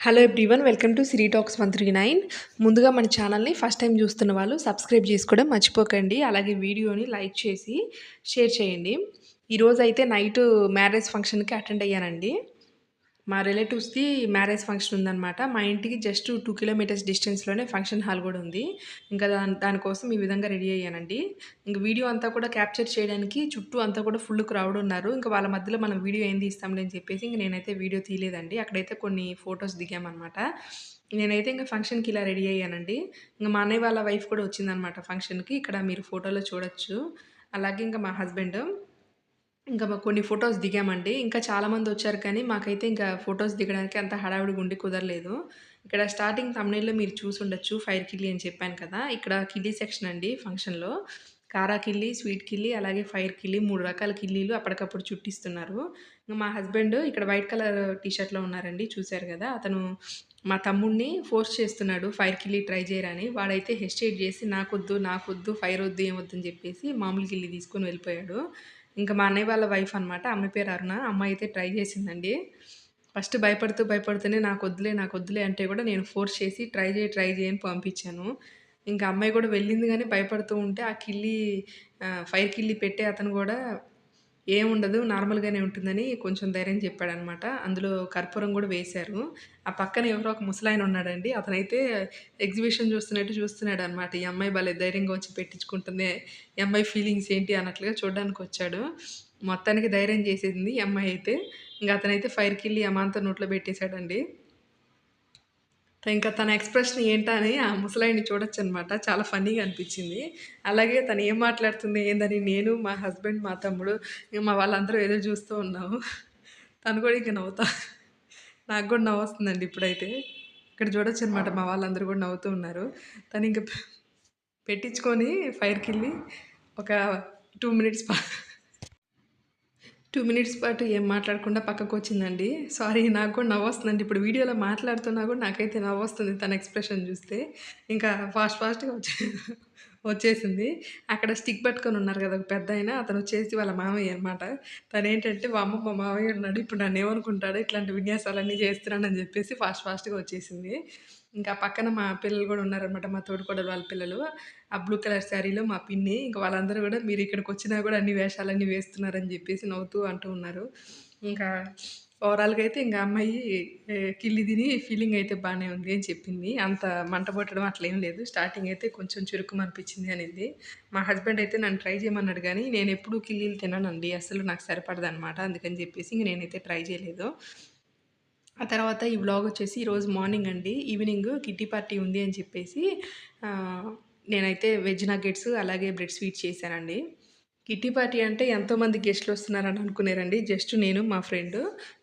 Hello everyone welcome to Siri talks one three nine ముందుగా మన ఛానల్ని ఫస్ట్ టైం చూస్తున్న వాళ్ళు సబ్స్క్రైబ్ చేసుకోవడం మర్చిపోకండి. అలాగే వీడియోని లైక్ చేసి షేర్ చేయండి. ఈరోజు అయితే నైట్ మ్యారేజ్ ఫంక్షన్కి అటెండ్ అయ్యానండి. మా రిలేటివ్స్ది మ్యారేజ్ ఫంక్షన్ ఉందన్నమాట. మా ఇంటికి జస్ట్ టూ కిలోమీటర్స్ డిస్టెన్స్లోనే ఫంక్షన్ హాల్ కూడా ఉంది. ఇంకా దాని దానికోసం ఈ విధంగా రెడీ అయ్యానండి. ఇంకా వీడియో అంతా కూడా క్యాప్చర్ చేయడానికి చుట్టూ అంతా కూడా ఫుల్ క్రౌడ్ ఉన్నారు. ఇంకా వాళ్ళ మధ్యలో మనం వీడియో ఏం తీస్తాంలే అని చెప్పేసి ఇంక నేనైతే వీడియో తీయలేదండి. అక్కడైతే కొన్ని ఫొటోస్ దిగామన్నమాట. నేనైతే ఇంకా ఫంక్షన్కి ఇలా రెడీ అయ్యానండి. ఇంకా మా అన్నయ్య వాళ్ళ వైఫ్ కూడా వచ్చిందనమాట ఫంక్షన్కి. ఇక్కడ మీరు ఫోటోలో చూడొచ్చు. అలాగే ఇంకా మా హస్బెండ్ ఇంకా మాకు కొన్ని ఫొటోస్ దిగామండి. ఇంకా చాలామంది వచ్చారు కానీ మాకైతే ఇంకా ఫొటోస్ దిగడానికి అంత హడావిడిగా ఉండి కుదరలేదు. ఇక్కడ స్టార్టింగ్ తమిళలో మీరు చూసి ఉండొచ్చు ఫైర్ కిల్లీ అని చెప్పాను కదా. ఇక్కడ కిల్లీ సెక్షన్ అండి ఫంక్షన్లో. కారా కిల్లి స్వీట్ కిల్లి అలాగే ఫైర్ కిల్లి మూడు రకాల కిల్లీలు అప్పటికప్పుడు చుట్టిస్తున్నారు. మా హస్బెండ్ ఇక్కడ వైట్ కలర్ టీషర్ట్లో ఉన్నారండి చూశారు కదా. అతను మా తమ్ముడిని ఫోర్స్ చేస్తున్నాడు ఫైర్ కిల్లీ ట్రై చేయరని. వాడైతే హెస్టేట్ చేసి నాకొద్దు నాకొద్దు ఫైర్ వద్దు ఏమొద్దు అని చెప్పేసి మామూలు కిల్లి తీసుకొని వెళ్ళిపోయాడు. ఇంకా మా అన్నయ్య వాళ్ళ వైఫ్ అనమాట అమ్మాయి పేరు అరుణ. అమ్మాయి అయితే ట్రై చేసిందండి. ఫస్ట్ భయపడుతూ భయపడుతూనే నాకు వద్దులే నాకు వద్దులే అంటే కూడా నేను ఫోర్స్ చేసి ట్రై చేయి ట్రై చేయని పంపించాను. ఇంకా అమ్మాయి కూడా వెళ్ళింది కానీ భయపడుతూ ఉంటే ఆ కిల్లి ఫైర్ కిల్లి పెట్టే అతను కూడా ఏముండదు నార్మల్గానే ఉంటుందని కొంచెం ధైర్యం చెప్పాడనమాట. అందులో కర్పూరం కూడా వేశారు. ఆ పక్కన ఎవరో ఒక ముసలాయన ఉన్నాడండి. అతనైతే ఎగ్జిబిషన్ చూస్తున్నట్టు చూస్తున్నాడు అనమాట ఈ అమ్మాయి భలే ధైర్యంగా వచ్చి పెట్టించుకుంటుంది. ఈ అమ్మాయి ఫీలింగ్స్ ఏంటి అన్నట్లుగా చూడడానికి వచ్చాడు. మొత్తానికి ధైర్యం చేసేసింది ఈ అమ్మాయి అయితే. ఇంకా అతనైతే ఫైర్ వెళ్ళి అమాంత నోట్లో పెట్టేశాడండి. ఇంకా తన ఎక్స్ప్రెషన్ ఏంటని ఆ ముసలాయిని చూడొచ్చు అనమాట చాలా ఫన్నీగా అనిపించింది. అలాగే తను ఏం మాట్లాడుతుంది ఏందని నేను మా హస్బెండ్ మా తమ్ముడు మా వాళ్ళందరూ ఏదో చూస్తూ ఉన్నాము. తను కూడా ఇంకా నవ్వుతా. నాకు కూడా నవ్వు వస్తుందండి ఇప్పుడైతే. ఇక్కడ చూడొచ్చు అనమాట మా వాళ్ళందరూ కూడా నవ్వుతూ ఉన్నారు. తను ఇంకా పెట్టించుకొని ఫైర్కి వెళ్ళి ఒక టూ మినిట్స్ టూ మినిట్స్ పాటు ఏం మాట్లాడకుండా పక్కకు వచ్చిందండి. సారీ నాకు కూడా నవ్వు వస్తుందండి. ఇప్పుడు వీడియోలో మాట్లాడుతున్నా కూడా నాకైతే నవ్వు వస్తుంది తన ఎక్స్ప్రెషన్ చూస్తే. ఇంకా ఫాస్ట్ ఫాస్ట్గా వచ్చే వచ్చేసింది. అక్కడ స్టిక్ పట్టుకొని ఉన్నారు కదా ఒక పెద్ద ఆయన. అతను వచ్చేసి వాళ్ళ మామయ్య అనమాట తను ఏంటంటే మా అమ్మ మా మామయ్య ఉన్నాడు. ఇప్పుడు నన్ను ఏమనుకుంటాడు? ఇట్లాంటి విన్యాసాలన్నీ చేస్తున్నానని చెప్పేసి ఫాస్ట్ ఫాస్ట్గా వచ్చేసింది. ఇంకా పక్కన మా పిల్లలు కూడా ఉన్నారనమాట మా తోడుకోడలు వాళ్ళ పిల్లలు. ఆ బ్లూ కలర్ శారీలో మా పిన్ని ఇంకా వాళ్ళందరూ కూడా మీరు ఇక్కడికి వచ్చినా కూడా అన్ని వేషాలన్నీ వేస్తున్నారని చెప్పేసి నవ్వుతూ అంటూ ఉన్నారు. ఇంకా ఓవరాల్గా అయితే ఇంకా అమ్మాయి కిల్లి తిని ఫీలింగ్ అయితే బాగానే ఉంది అని చెప్పింది. అంత మంట పట్టడం అట్లా ఏం లేదు. స్టార్టింగ్ అయితే కొంచెం చురుకు అనిపించింది అనేది. మా హస్బెండ్ అయితే నన్ను ట్రై చేయమన్నాడు కానీ నేను ఎప్పుడూ కిల్లీలు తినానండి అసలు నాకు సరిపడదనమాట అందుకని చెప్పేసి ఇంక నేనైతే ట్రై చేయలేదు. ఆ తర్వాత ఈ వ్లాగ్ వచ్చేసి ఈరోజు మార్నింగ్ అండి. ఈవినింగ్ కిట్టి పార్టీ ఉంది అని చెప్పేసి నేనైతే వెజ్ నగెట్స్ అలాగే బ్రెడ్ స్వీట్ చేశానండి. కిట్టి పార్టీ అంటే ఎంతోమంది గెస్ట్లు వస్తున్నారని అనుకునేరండి జస్ట్ నేను మా ఫ్రెండ్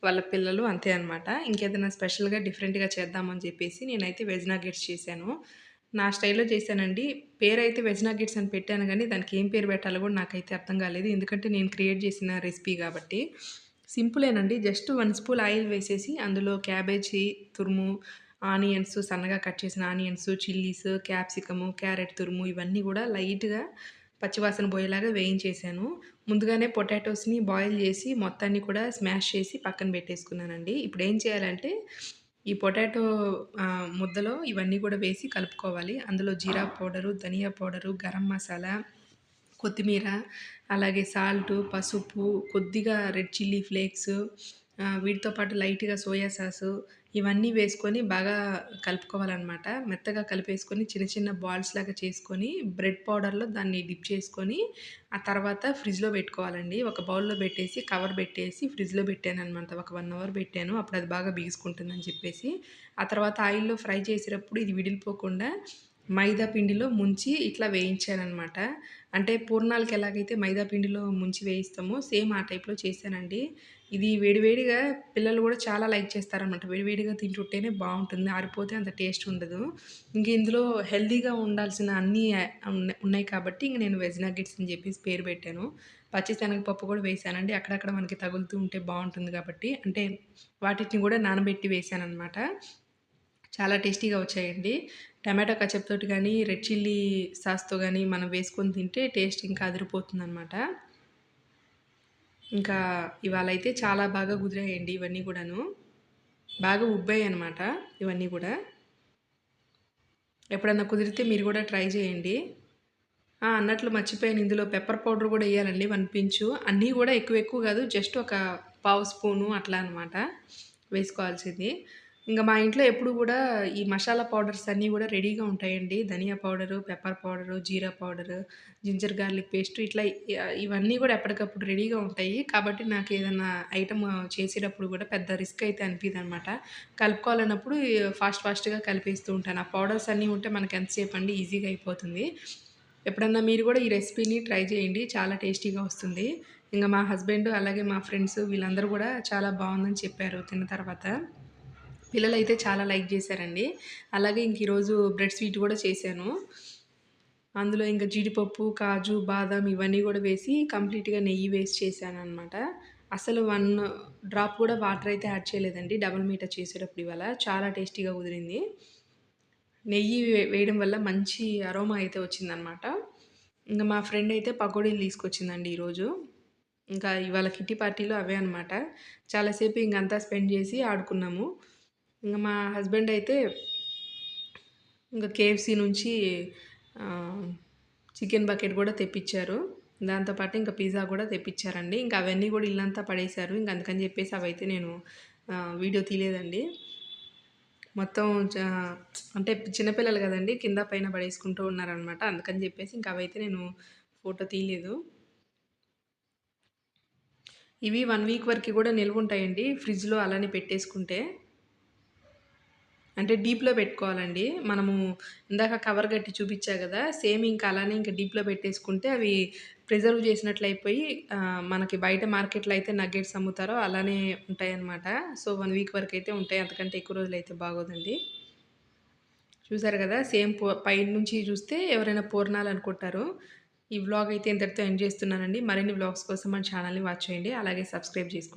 వాళ్ళ పిల్లలు అంతే అనమాట ఇంకేదైనా స్పెషల్గా డిఫరెంట్గా చేద్దామని చెప్పేసి నేనైతే వెజ్ నగ్గెట్స్ చేశాను. నా స్టైల్లో చేశానండి. పేరు అయితే వెజ్ నగ్గెట్స్ అని పెట్టాను కానీ దానికి ఏం పేరు పెట్టాలో కూడా నాకైతే అర్థం కాలేదు. ఎందుకంటే నేను క్రియేట్ చేసిన రెసిపీ కాబట్టి. సింపులేనండి. జస్ట్ వన్ స్పూన్ ఆయిల్ వేసేసి అందులో క్యాబేజీ తురుము ఆనియన్స్ సన్నగా కట్ చేసిన ఆనియన్స్ చిల్లీస్ క్యాప్సికము క్యారెట్ తురుము ఇవన్నీ కూడా లైట్గా పచ్చివాసన పోయేలాగా వేయించేసాను. ముందుగానే పొటాటోస్ని బాయిల్ చేసి మొత్తాన్ని కూడా స్మాష్ చేసి పక్కన పెట్టేసుకున్నానండి. ఇప్పుడు ఏం చేయాలంటే ఈ పొటాటో ముద్దలో ఇవన్నీ కూడా వేసి కలుపుకోవాలి. అందులో జీరా పౌడరు ధనియా పౌడరు గరం మసాలా కొత్తిమీర అలాగే సాల్టు పసుపు కొద్దిగా రెడ్ చిల్లీ ఫ్లేక్స్ వీటితో పాటు లైట్గా సోయా సాసు ఇవన్నీ వేసుకొని బాగా కలుపుకోవాలన్నమాట. మెత్తగా కలిపేసుకొని చిన్న చిన్న బాల్స్ లాగా చేసుకొని బ్రెడ్ పౌడర్లో దాన్ని డిప్ చేసుకొని ఆ తర్వాత ఫ్రిడ్జ్లో పెట్టుకోవాలండి. ఒక బౌల్లో పెట్టేసి కవర్ పెట్టేసి ఫ్రిడ్జ్లో పెట్టాను అనమాట ఒక వన్ అవర్ పెట్టాను. అప్పుడు అది బాగా బిగుసుకుంటుందని చెప్పేసి. ఆ తర్వాత ఆయిల్లో ఫ్రై చేసేటప్పుడు ఇది విడిలిపోకుండా మైదా పిండిలో ముంచి ఇట్లా వేయించానమాట అంటే పూర్ణాలకి ఎలాగైతే మైదా పిండిలో ముంచి వేయిస్తామో సేమ్ ఆ టైప్లో చేశానండి. ఇది వేడివేడిగా పిల్లలు కూడా చాలా లైక్ చేస్తారనమాట వేడివేడిగా తింటుంటేనే బాగుంటుంది ఆరిపోతే అంత టేస్ట్ ఉండదు. ఇంక ఇందులో హెల్దీగా ఉండాల్సిన అన్నీ ఉన్నాయి కాబట్టి ఇంక నేను వెజ్ నగ్గెట్స్ అని చెప్పేసి పేరు పెట్టాను. పచ్చిశనగపప్పు కూడా వేశానండి. అక్కడక్కడ మనకి తగులుతూ ఉంటే బాగుంటుంది కాబట్టి. అంటే వాటిని కూడా నానబెట్టి వేసాను చాలా టేస్టీగా వచ్చాయండి. టమాటో కచప్తోటి కానీ రెడ్ చిల్లీ సాస్తో కానీ మనం వేసుకొని తింటే టేస్ట్ ఇంకా అదిరిపోతుందనమాట ఇంకా ఇవాళ అయితే చాలా బాగా కుదిరాయండి ఇవన్నీ కూడాను బాగా ఉబ్బాయి అనమాట ఇవన్నీ కూడా. ఎప్పుడన్నా కుదిరితే మీరు కూడా ట్రై చేయండి. అన్నట్లు మర్చిపోయాను ఇందులో పెప్పర్ పౌడర్ కూడా ఎయ్యాలండి 1 పించు. అన్నీ కూడా ఎక్కువ ఎక్కువ కాదు. జస్ట్ ఒక పావు స్పూను అట్లా అనమాట వేసుకోవాల్సింది. ఇంక మా ఇంట్లో ఎప్పుడు కూడా ఈ మసాలా పౌడర్స్ అన్నీ కూడా రెడీగా ఉంటాయండి. ధనియా పౌడరు, పెప్పర్ పౌడరు, జీరా పౌడరు, జింజర్ గార్లిక్ పేస్టు ఇట్లా ఇవన్నీ కూడా ఎప్పటికప్పుడు రెడీగా ఉంటాయి. కాబట్టి నాకు ఏదైనా ఐటమ్ చేసేటప్పుడు కూడా పెద్ద రిస్క్ అయితే అనిపియదనమాట. కలుపుకోవాలన్నప్పుడు ఫాస్ట్ ఫాస్ట్‌గా కలిపేస్తూ ఉంటాను. ఆ పౌడర్స్ అన్నీ ఉంటే మనకు ఎంతసేపు అండి ఈజీగా అయిపోతుంది. ఎప్పుడన్నా మీరు కూడా ఈ రెసిపీని ట్రై చేయండి. చాలా టేస్టీగా వస్తుంది. ఇంకా మా హస్బెండ్ అలాగే మా ఫ్రెండ్స్ వీళ్ళందరూ కూడా చాలా బాగుందని చెప్పారు తిన్న తర్వాత. పిల్లలైతే చాలా లైక్ చేశారండి. అలాగే ఇంక ఈరోజు బ్రెడ్ స్వీట్ కూడా చేశాను. అందులో ఇంకా జీడిపప్పు, కాజు, బాదం ఇవన్నీ కూడా వేసి కంప్లీట్‌గా నెయ్యి వేసి చేశాననమాట. అసలు వన్ డ్రాప్ కూడా వాటర్ అయితే యాడ్ చేయలేదండి. డబుల్ మీఠా చేసేటప్పుడు ఇవాళ. చాలా టేస్టీగా కుదిరింది. నెయ్యి వే వేయడం వల్ల మంచి అరోమా అయితే వచ్చిందనమాట. ఇంకా మా ఫ్రెండ్ అయితే పకోడీలు తీసుకొచ్చిందండి ఈరోజు. ఇంకా ఇవాళ కిట్టి పార్టీలో అవే అనమాట. చాలాసేపు ఇంకంతా స్పెండ్ చేసి ఆడుకున్నాము. ఇంకా మా హస్బెండ్ అయితే ఇంకా కేఎఫ్‌సీ నుంచి చికెన్ బకెట్ కూడా తెప్పించారు దాంతో పాటు పిజ్జా కూడా తెప్పించారండి ఇంకా అవన్నీ కూడా ఇల్లంతా పడేశారు. ఇంక అందుకని చెప్పేసి అవైతే నేను వీడియో తీయలేదండి. మొత్తం అంటే చిన్నపిల్లలు కదండి కింద పైన పడేసుకుంటూ ఉన్నారనమాట. అందుకని చెప్పేసి ఇంక అవైతే నేను ఫోటో తీయలేదు. ఇవి వన్ వీక్ వరకు కూడా నిల్వ ఉంటాయండి ఫ్రిడ్జ్‌లో అలానే పెట్టేసుకుంటే. అంటే డీప్‌లో పెట్టుకోవాలండి. మనము ఇందాక కవర్ కట్టి చూపించా కదా సేమ్ ఇంకా అలానే ఇంకా డీప్‌లో పెట్టేసుకుంటే అవి ప్రిజర్వ్ చేసినట్లయిపోయి అయిపోయి మనకి బయట మార్కెట్‌లో అయితే నగ్గెట్స్ అమ్ముతారో అలానే ఉంటాయన్నమాట. సో, వన్ వీక్ వరకు అయితే ఉంటాయి. అంతకంటే ఎక్కువ రోజులు అయితే బాగోదండి. చూసారు కదా సేమ్ పో పైనుంచి చూస్తే ఎవరైనా పూర్ణాలు అనుకుంటారు ఈ వ్లాగ్ అయితే ఇంతటితో ఎండ్ చేస్తున్నానండి. మరిన్ని వ్లాగ్స్ కోసం మన ఛానల్‌ని వాచ్ చేయండి. అలాగే సబ్స్క్రైబ్ చేసుకోండి.